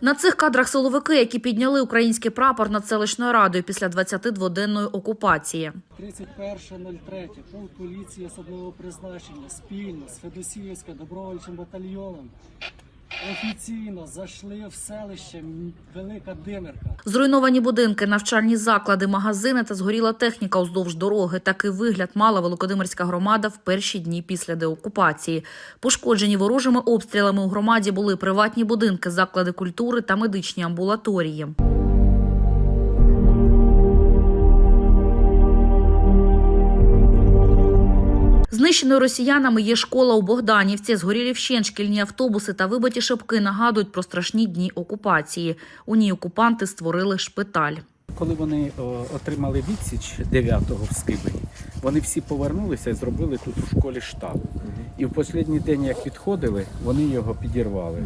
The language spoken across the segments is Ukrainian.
На цих кадрах силовики, які підняли український прапор над селищною радою після 22-денної окупації. 31.03. Пункт поліції особливого призначення спільно з Федосіївським добровольчим батальйоном офіційно зайшли в селище Велика Димирка. Зруйновані будинки, навчальні заклади, магазини та згоріла техніка уздовж дороги. Такий вигляд мала Великодимирська громада в перші дні після деокупації. Пошкоджені ворожими обстрілами у громаді були приватні будинки, заклади культури та медичні амбулаторії. Знищеною росіянами є школа у Богданівці. Згорілі вщен шкільні автобуси та вибиті шибки нагадують про страшні дні окупації. У ній окупанти створили шпиталь. Коли вони отримали відсіч 9-го в Скибині, вони всі повернулися і зробили тут у школі штаб. І в останній день, як підходили, вони його підірвали.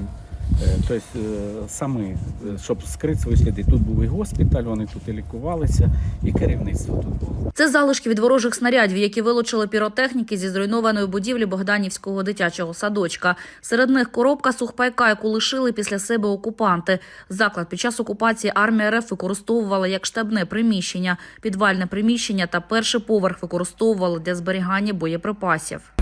Е, Тобто е, самі, е, щоб скрити свої сліди. Тут був і госпіталь, вони тут і лікувалися, і керівництво тут було. Це залишки від ворожих снарядів, які вилучили піротехніки зі зруйнованої будівлі Богданівського дитячого садочка. Серед них коробка сухпайка, яку лишили після себе окупанти. Заклад під час окупації армія РФ використовувала як штабне приміщення, підвальне приміщення та перший поверх використовували для зберігання боєприпасів. –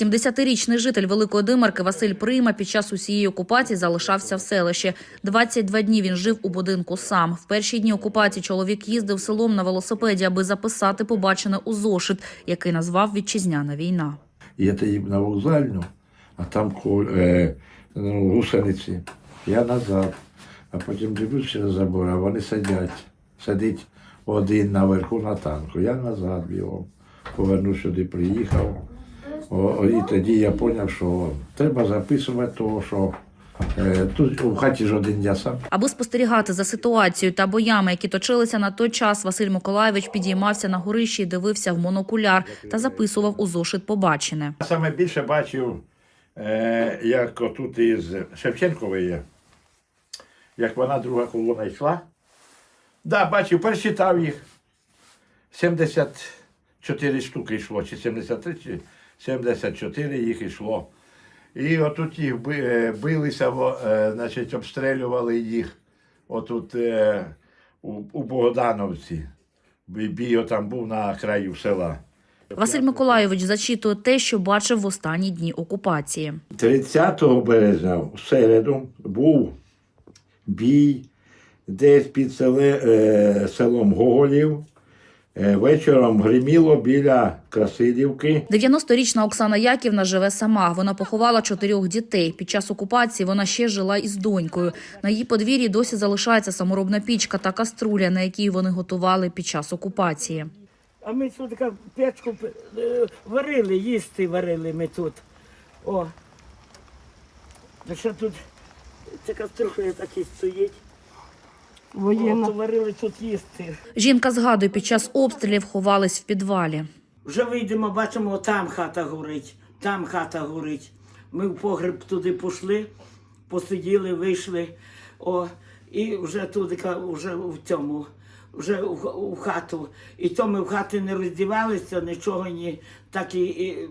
70-річний житель Великої Димарки Василь Прима під час усієї окупації залишався в селищі. 22 дні він жив у будинку сам. В перші дні окупації чоловік їздив селом на велосипеді, аби записати побачене у зошит, який назвав «Вітчизняна війна». Я тоді на вокзальну, а там е, ну, гусениці. Я назад. А потім дивлюсь через забор, а вони сидять. Сидить один наверху на танку. Я назад бігом. Повернув сюди, приїхав. О, і тоді я зрозумів, що треба записувати того, що е, тут у хаті ж один я сам. Аби спостерігати за ситуацією та боями, які точилися на той час, Василь Миколаєвич підіймався на горищі і дивився в монокуляр та записував у зошит побачене. Я саме більше бачив, е, як отут із Шевченкової, як вона друга колона йшла. Да, бачив, перечитав їх. 74 штуки йшло, чи 73, чи 74 їх йшло. І отут їх е, билися, е, значить, обстрілювали їх отут е, у, Богдановці. Бій там був на краю села. Василь Миколайович зачитує те, що бачив в останні дні окупації. 30 березня в середу був бій десь під селом Гоголів. Е, вечором гриміло біля Красидівки. 90-річна Оксана Яківна живе сама. Вона поховала чотирьох дітей. Під час окупації вона ще жила із донькою. На її подвір'ї досі залишається саморобна пічка та каструля, на якій вони готували під час окупації. А ми тут така печку е, варили, їсти варили ми тут. О. Що тут ця каструля так і стоїть. Воєнна. О, варили тут їсти. Жінка згадує, під час обстрілів ховались в підвалі. Вже вийдемо, бачимо, там хата горить, там хата горить. Ми в погреб туди пішли, посиділи, вийшли. О, і вже туди, ка- вже в цьому, вже в, в хату. І то ми в хаті не роздівалися, нічого ні. Так і, і,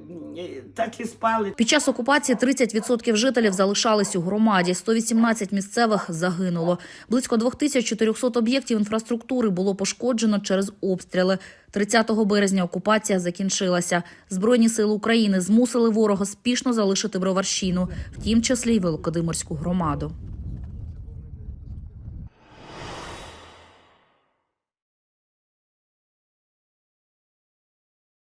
так і спали. Під час окупації 30% жителів залишались у громаді, 118 місцевих загинуло. Близько 2400 об'єктів інфраструктури було пошкоджено через обстріли. 30 березня окупація закінчилася. Збройні сили України змусили ворога спішно залишити Броварщину, в тім числі й Великодимирську громаду.